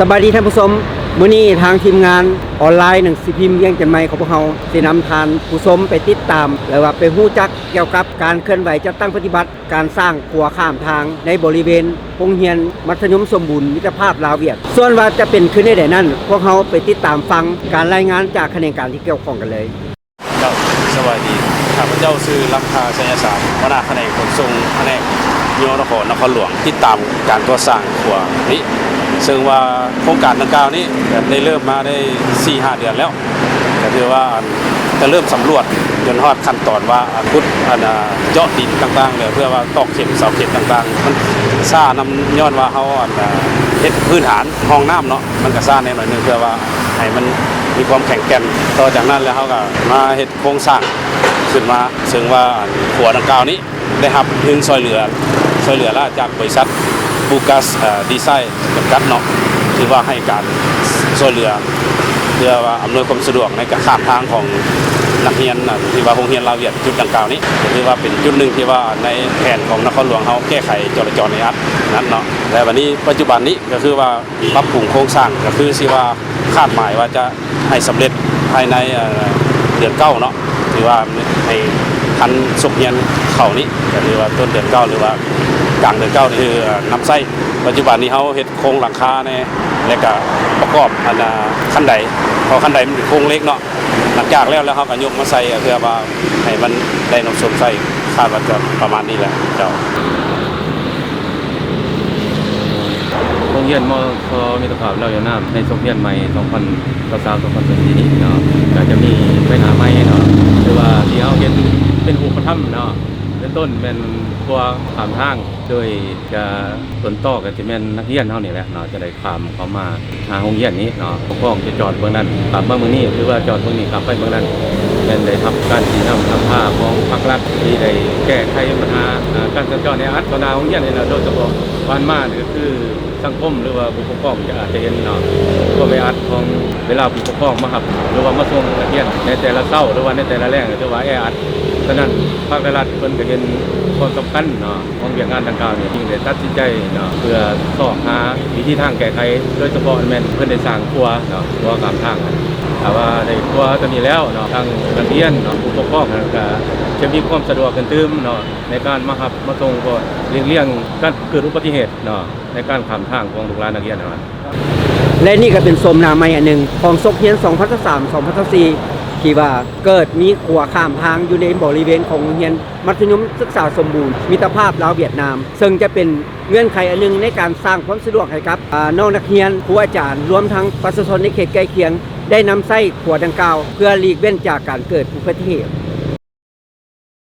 สบายดีท่านผู้ชมมื้อนี้ทางทีมงานออนไลน์หนังสือพิมพ์เวียงจันทน์ใหม่ของพวกเราสินำทานผู้ชมไปติดตามแล้วว่าไปฮู้จักเกี่ยวกับการเคลื่อนไหวจัดตั้งปฏิบัติ การสร้างครัวข้ามทางในบริเวณโรงเรียนมัธยมสมบูรณ์มิตรภาพลาวเวียด ส่วนว่าจะเป็นขึ้นในใดนั้น พวกเราไปติดตามฟังการรายงานจากคะแขนการที่เกี่ยวข้องกันเลยเจ้าสวัสดีข้าพเจ้าซื้อรับคาชัยศาสตร์วหน้าแผนกขนส่งแผนกโยนครนครหลวงติดตามการก่อสร้างขัวนี้ ซึ่งว่าโครงการดังกล่าวนี้ได้เริ่มมาได้4-5เดือนแล้วก็คือว่าจะเริ่มสำรวจจนฮอดขั้นตอนว่าพุทธอันเจาะดินต่างๆเลยเพื่อว่าตอกเข็มเสาเข็มต่างๆ มันซ่านำย้อนว่าเขาอันน่ะเฮ็ดพื้นฐานห้องน้ำเนาะมันก็ซ่าแน่หน่อยนึงเพื่อว่าให้มันมีความแข็งแกร่งต่อจากนั้นแล้วเขาก็มาเฮ็ดโครงสร้างขึ้นมาซึ่งว่าขัวดังกล่าวนี้ได้รับเงินซอยเหลือซอยเหลือละจากบริษัท บูกัสดีไซน์จำกัดเนาะที่ว่าให้การซอยเหลือเพื่อว่าอำนวยความสะดวกในการข้ามทางของนักเรียนนะที่ว่าโรงเรียนลาเวียดจุดดังกล่าวนี้ถือว่าเป็นจุดหนึ่งที่ว่าในแผนของนครหลวงเขาแก้ไขจราจรในอัดนั้นเนาะแต่วันนี้ปัจจุบันนี้ก็คือว่าปรับปรุงโครงสร้างก็คือสิว่าคาดหมายว่าจะให้สำเร็จภายในเดือนเก้าเนาะหรือว่าให้ทันสุกเฮียนเข่านี้ก็คือว่าต้นเดือนเก้าหรือว่า กลางเดือนเก้านี่คือน้ำไส้ปัจจุบันนี้เขาเฮ็ดโครงหลังคาในและก็ประกอบอันขั้นใดเพอขั้นใดมันเป็นโครงเล็กเนาะหลังจากแล้วแล้วเขาก็ยกมาใส่เพื่อว่าให้มันได้น้ำส้มใส่คาดว่าจะประมาณนี้แหละเจ้าโรงเรียนมอคมิตรภาพเราอยู่น้ำในสมเรียนใหม่2023 2024นี้เนาะก็จะมีไปหาใหม่เนาะหรือว่าที่เฮาเห็นเป็นอุปถัมภ์เนาะ เป็นต้นเป็นครัวขามทาง โดยจะต้นต่อก็จะเป็นนักเรียนเฮานี่แหละเนาะจะได้ขามเขามาหาโรงเรียนนี้เนาะปกครองจะจอดเบื้องนั้นขับมเมืองนี้หรือว่าจอดเมืองนี้ขับไปเมืองนั้นเป็นได้ทำการสีน้ำทำท่าของภาครัฐที่ได้แก้ไขปัญหาการสัญจรในอัตนาโรงเรียนนี่นะโดยเฉพาะบ้านมานี่ก็คือสังคมหรือว่าผู้ปกครองจะอาจจะเห็นเนาะ ก็ไปอัดของเวลาผู้ปกครองมาครับหรือว่ามาส่งนักเรียนในแต่ละเช้าหรือว่าในแต่ละแรงหรือว่าแออัดฉะนั้นภาครัฐเพิ่นก็เห็นความสำคัญเนาะของเรื่องงานดังกล่าวเนี่ยจึงได้ตัดสินใจเนาะเพื่อสอบหาวิธีทางแก้ไขโดยเฉพาะแม่นเพิ่นได้สร้างครัวเนาะครัวกางทาง แต่ว่าได้ครัวตัวนี้แล้วเนาะทางนักเรียนเนาะผู้ปกครองก็จะมีความสะดวกกันตื้มเนาะในการมาหับมาส่งก็เลี่ยงเลี่ยงการเกิดอุบัติเหตุเนาะในการข้ามทางของลูกหลานนักเรียนนะครับและนี่ก็เป็นสมนาใหม่อันหนึ่งของซกเฮียน2003 2004ที่ว่าเกิดมีขัวข้ามทางอยู่ในบริเวณของโรงเรียน มัธยมศึกษาสมบูรณ์มิตรภาพลาวเวียดนาม ซึ่งจะเป็นเงื่อนไขอันหนึงในการสร้างความสะดวกให้กับน้องนักเรียนครูอาจารย์ รวมทั้งประชาชนในเขตใกล้เคียง ได้นำไส้ขัวดังกล่าว เพื่อหลีกเว้นจากการเกิดอุบัติเหตุ